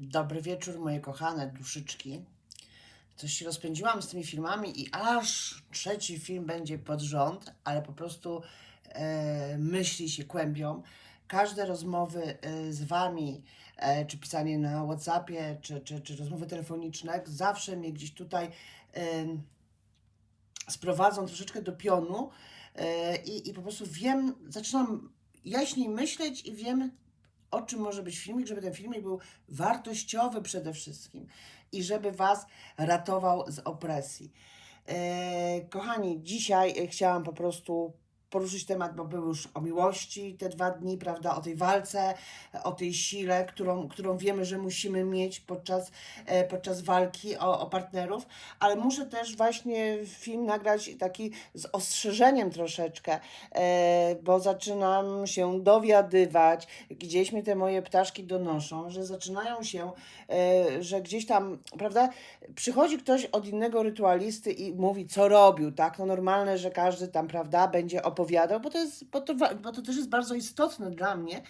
Dobry wieczór, moje kochane duszyczki. Coś się rozpędziłam z tymi filmami i aż trzeci film będzie pod rząd, ale po prostu e, myśli się kłębią. Każde rozmowy e, z Wami, e, czy pisanie na WhatsAppie, czy, czy, czy rozmowy telefoniczne, zawsze mnie gdzieś tutaj e, sprowadzą troszeczkę do pionu e, i, i po prostu wiem, zaczynam jaśniej myśleć i wiem, o czym może być filmik, żeby ten filmik był wartościowy przede wszystkim i żeby Was ratował z opresji. E, kochani, dzisiaj chciałam po prostu poruszyć temat, bo był już o miłości te dwa dni, prawda, o tej walce, o tej sile, którą, którą wiemy, że musimy mieć podczas, e, podczas walki o, o partnerów, ale muszę też właśnie film nagrać taki z ostrzeżeniem troszeczkę, e, bo zaczynam się dowiadywać, gdzieś mi te moje ptaszki donoszą, że zaczynają się, e, że gdzieś tam, prawda, przychodzi ktoś od innego rytualisty i mówi, co robił, tak? No normalne, że każdy tam, prawda, będzie opowiadał, bo to, jest, bo to, bo to też jest bardzo istotne dla mnie,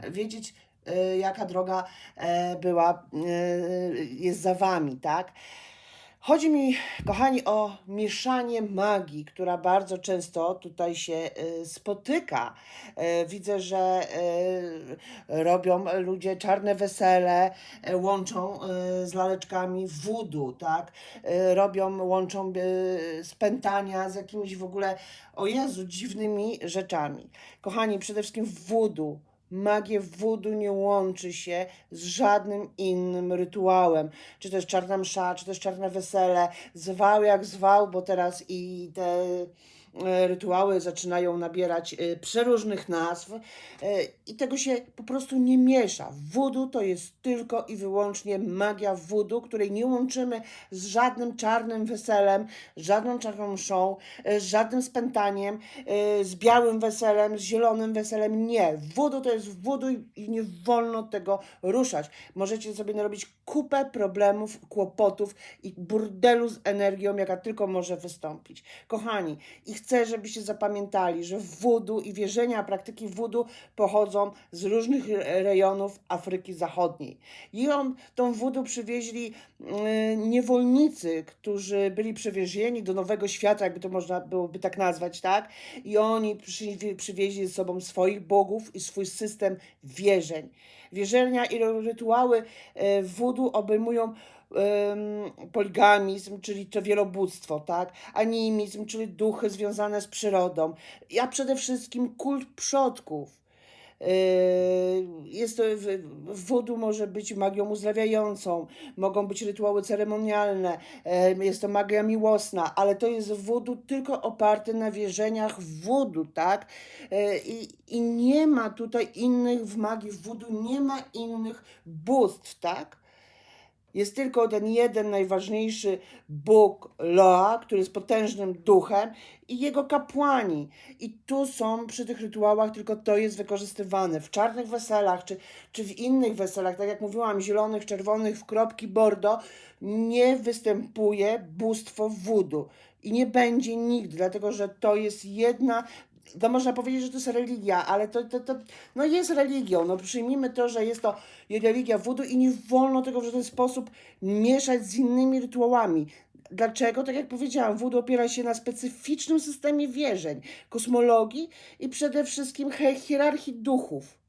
e, wiedzieć, e, jaka droga e, była, jest za wami, tak? Chodzi mi, kochani, o mieszanie magii, która bardzo często tutaj się y, spotyka. Y, Widzę, że y, robią ludzie czarne wesele, łączą z laleczkami wudu, tak? Robią, łączą spętania z jakimiś w ogóle, o Jezu, dziwnymi rzeczami. Kochani, przede wszystkim wudu. Magię wudu nie łączy się z żadnym innym rytuałem. Czy to jest czarna msza, czy to jest czarne wesele. Zwał jak zwał, bo teraz i te rytuały zaczynają nabierać e, przeróżnych nazw e, i tego się po prostu nie miesza. Wudu to jest tylko i wyłącznie magia wudu, której nie łączymy z żadnym czarnym weselem, żadną czarną mszą, e, z żadnym spętaniem, e, z białym weselem, z zielonym weselem. Nie. Wudu to jest wudu i nie wolno tego ruszać. Możecie sobie narobić kupę problemów, kłopotów i burdelu z energią, jaka tylko może wystąpić. Kochani, i chcę, żebyście zapamiętali, że wudu i wierzenia, praktyki wudu pochodzą z różnych re- rejonów Afryki Zachodniej. I on, tą wudu przywieźli y, niewolnicy, którzy byli przewiezieni do Nowego Świata, jakby to można byłoby tak nazwać, tak? I oni przy, przywieźli ze sobą swoich bogów i swój system wierzeń. Wierzenia i rytuały e, wudu obejmują poligamizm, czyli to wielobóstwo, tak? Animizm, czyli duchy związane z przyrodą, a przede wszystkim kult przodków. Yy, Jest to, w- w wudu może być magią uzdrawiającą, mogą być rytuały ceremonialne, e, jest to magia miłosna, ale to jest wudu tylko oparte na wierzeniach wudu, tak? E, I, I nie ma tutaj innych, w magii wudu nie ma innych bóstw, tak? Jest tylko ten jeden najważniejszy Bóg Loa, który jest potężnym duchem i jego kapłani. I tu są przy tych rytuałach, tylko to jest wykorzystywane. W czarnych weselach, czy, czy w innych weselach, tak jak mówiłam, zielonych, czerwonych, w kropki bordo, nie występuje bóstwo wudu. I nie będzie nigdy, dlatego że to jest jedna to można powiedzieć, że to jest religia, ale to, to, to no jest religią. No przyjmijmy to, że jest to religia wudu i nie wolno tego w żaden sposób mieszać z innymi rytuałami. Dlaczego? Tak jak powiedziałam, wudu opiera się na specyficznym systemie wierzeń, kosmologii i przede wszystkim hierarchii duchów.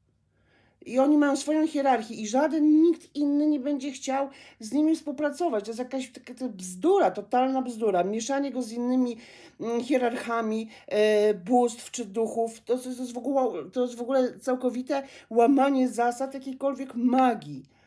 I oni mają swoją hierarchię i żaden nikt inny nie będzie chciał z nimi współpracować. To jest jakaś taka bzdura, totalna bzdura. Mieszanie go z innymi mm, hierarchami e, bóstw czy duchów, to, to, jest w ogóle, to jest w ogóle całkowite łamanie zasad jakiejkolwiek magii.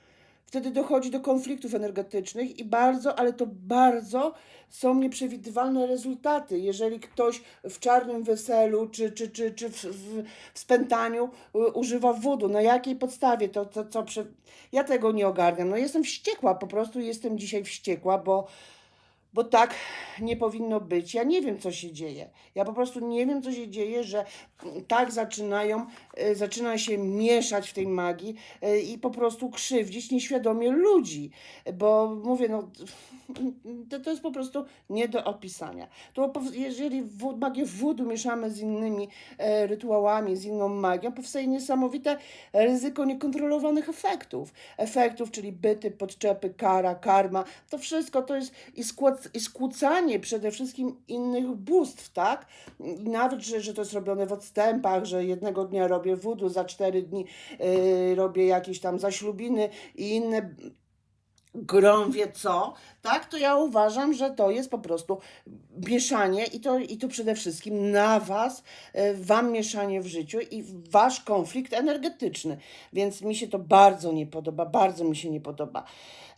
Wtedy dochodzi do konfliktów energetycznych i bardzo, ale to bardzo są nieprzewidywalne rezultaty. Jeżeli ktoś w czarnym weselu czy, czy, czy, czy w, w, w spętaniu y, używa wudu, na jakiej podstawie to, to co prze... Ja tego nie ogarniam. No jestem wściekła, po prostu jestem dzisiaj wściekła, bo bo tak nie powinno być. Ja nie wiem, co się dzieje. Ja po prostu nie wiem, co się dzieje, że tak zaczynają, e, zaczyna się mieszać w tej magii e, i po prostu krzywdzić nieświadomie ludzi. Bo mówię, no, to, to jest po prostu nie do opisania. To jeżeli magię wódu mieszamy z innymi e, rytuałami, z inną magią, powstaje niesamowite ryzyko niekontrolowanych efektów. Efektów, czyli byty, podczepy, kara, karma. To wszystko to jest i, skład, i skłócanie przede wszystkim innych bóstw, tak? I nawet, że, że to jest robione w odstępach, że jednego dnia robię wudu, za cztery dni yy, robię jakieś tam zaślubiny i inne grom wie co, tak, to ja uważam, że to jest po prostu mieszanie i to, i to przede wszystkim na was, e, wam mieszanie w życiu i wasz konflikt energetyczny. Więc mi się to bardzo nie podoba, bardzo mi się nie podoba.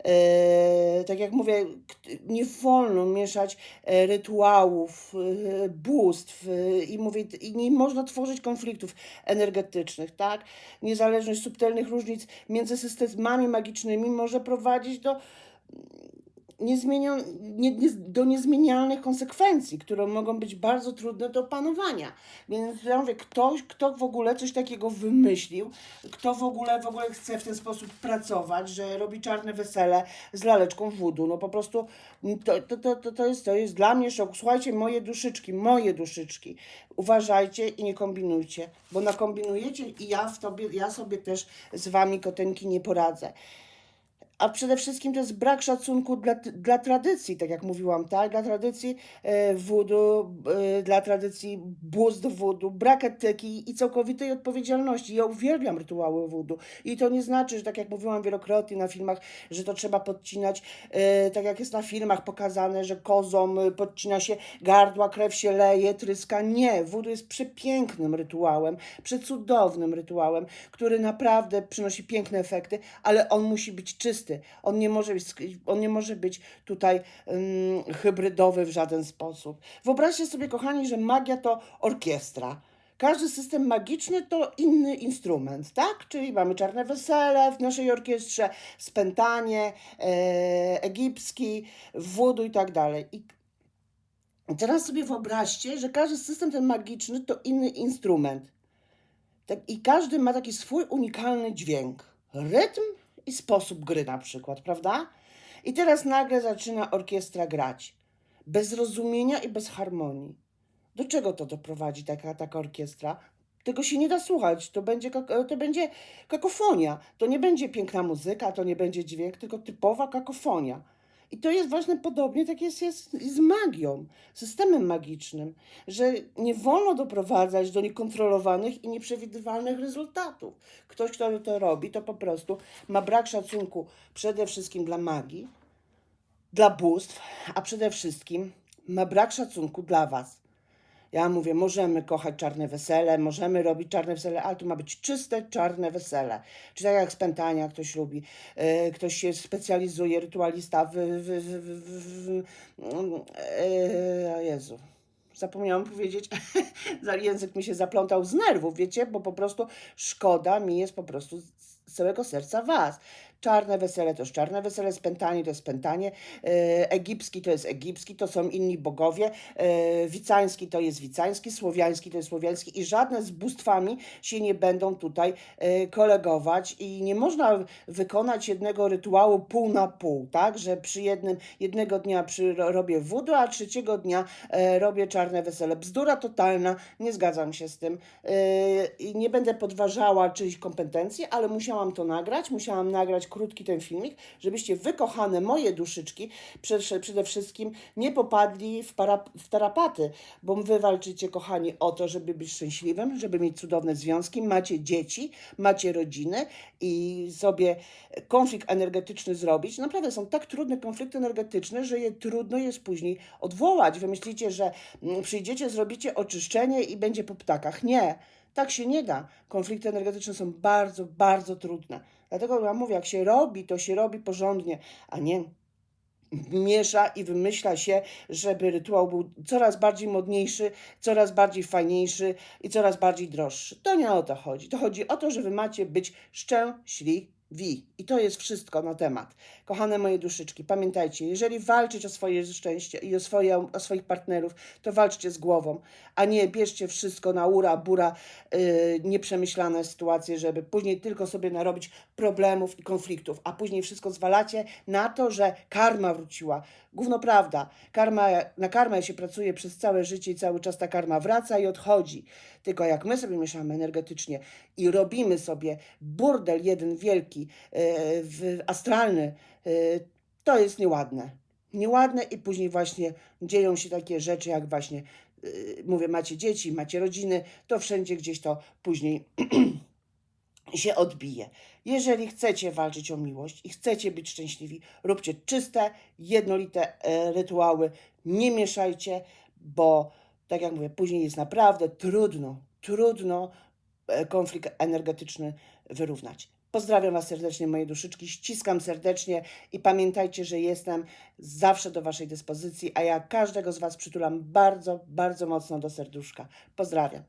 E, tak jak mówię, nie wolno mieszać e, rytuałów, e, bóstw i mówię, i nie można tworzyć konfliktów energetycznych, tak? Niezależność subtelnych różnic między systemami magicznymi może prowadzić do nie, nie, do niezmienialnych konsekwencji, które mogą być bardzo trudne do opanowania. Więc ja mówię, ktoś, kto w ogóle coś takiego wymyślił, kto w ogóle w ogóle chce w ten sposób pracować, że robi czarne wesele z laleczką wódu, no po prostu to, to, to, to, to, jest, to jest dla mnie szok. Słuchajcie, moje duszyczki, moje duszyczki, uważajcie i nie kombinujcie, bo nakombinujecie i ja, w tobie, ja sobie też z wami, kotenki, nie poradzę a przede wszystkim to jest brak szacunku dla, dla tradycji, tak jak mówiłam, tak? Dla tradycji e, wudu, e, dla tradycji bóstw wudu, brak etyki i całkowitej odpowiedzialności. Ja uwielbiam rytuały wudu i to nie znaczy, że tak jak mówiłam wielokrotnie na filmach, że to trzeba podcinać, e, tak jak jest na filmach pokazane, że kozom podcina się gardła, krew się leje, tryska. Nie, wudu jest przepięknym rytuałem, przecudownym rytuałem, który naprawdę przynosi piękne efekty, ale on musi być czysty. On nie może być, on nie może być tutaj hybrydowy w żaden sposób. Wyobraźcie sobie, kochani, że magia to orkiestra. Każdy system magiczny to inny instrument, tak? Czyli mamy czarne wesele w naszej orkiestrze, spętanie, e, egipski, wudu i tak dalej. I teraz sobie wyobraźcie, że każdy system ten magiczny to inny instrument. Tak, I każdy ma taki swój unikalny dźwięk, rytm i sposób gry na przykład, prawda? I teraz nagle zaczyna orkiestra grać. Bez zrozumienia i bez harmonii. Do czego to doprowadzi taka, taka orkiestra? Tego się nie da słuchać. To będzie, kak- to będzie kakofonia. To nie będzie piękna muzyka, to nie będzie dźwięk, tylko typowa kakofonia. I to jest właśnie podobnie, tak jest, jest z magią, systemem magicznym, że nie wolno doprowadzać do niekontrolowanych i nieprzewidywalnych rezultatów. Ktoś, kto to robi, to po prostu ma brak szacunku przede wszystkim dla magii, dla bóstw, a przede wszystkim ma brak szacunku dla Was. Ja mówię, możemy kochać czarne wesele, możemy robić czarne wesele, ale to ma być czyste, czarne wesele. Czy tak jak spętania ktoś lubi, e, ktoś się specjalizuje, rytualista w... w, w, w, e, Jezu, zapomniałam powiedzieć, język mi się zaplątał z nerwów, wiecie, bo po prostu szkoda mi jest po prostu z całego serca Was. Czarne wesele to jest czarne wesele, spętanie to jest spętanie, egipski to jest egipski, to są inni bogowie, e, wicański to jest wicański, słowiański to jest słowiański i żadne z bóstwami się nie będą tutaj e, kolegować i nie można wykonać jednego rytuału pół na pół, tak, że przy jednym, jednego dnia przy, robię wudu, a trzeciego dnia e, robię czarne wesele. Bzdura totalna, nie zgadzam się z tym i nie będę podważała czyichś kompetencji, ale musiałam to nagrać, musiałam nagrać krótki ten filmik, żebyście wy, kochane moje duszyczki, przede, przede wszystkim nie popadli w, para, w tarapaty, bo wy walczycie, kochani, o to, żeby być szczęśliwym, żeby mieć cudowne związki, macie dzieci, macie rodziny i sobie konflikt energetyczny zrobić. Naprawdę są tak trudne konflikty energetyczne, że je trudno jest później odwołać. Wy myślicie, że mm, przyjdziecie, zrobicie oczyszczenie i będzie po ptakach. Nie. Tak się nie da. Konflikty energetyczne są bardzo, bardzo trudne. Dlatego ja mówię, jak się robi, to się robi porządnie, a nie miesza i wymyśla się, żeby rytuał był coraz bardziej modniejszy, coraz bardziej fajniejszy i coraz bardziej droższy. To nie o to chodzi. To chodzi o to, że wy macie być szczęśliwi. Wi. I to jest wszystko na temat. Kochane moje duszyczki, pamiętajcie, jeżeli walczyć o swoje szczęście i o, swoje, o swoich partnerów, to walczcie z głową, a nie bierzcie wszystko na ura, bura, yy, nieprzemyślane sytuacje, żeby później tylko sobie narobić problemów i konfliktów, a później wszystko zwalacie na to, że karma wróciła. Gówno prawda. Karma, na karmę się pracuje przez całe życie i cały czas ta karma wraca i odchodzi. Tylko jak my sobie mieszamy energetycznie i robimy sobie burdel jeden wielki, w, astralny, yy, to jest nieładne. Nieładne i później właśnie dzieją się takie rzeczy, jak właśnie, yy, mówię, macie dzieci, macie rodziny, to wszędzie gdzieś to później się odbije. Jeżeli chcecie walczyć o miłość i chcecie być szczęśliwi, róbcie czyste, jednolite e, rytuały, nie mieszajcie, bo tak jak mówię, później jest naprawdę trudno, trudno e, konflikt energetyczny wyrównać. Pozdrawiam Was serdecznie, moje duszyczki, ściskam serdecznie i pamiętajcie, że jestem zawsze do Waszej dyspozycji, a ja każdego z Was przytulam bardzo, bardzo mocno do serduszka. Pozdrawiam.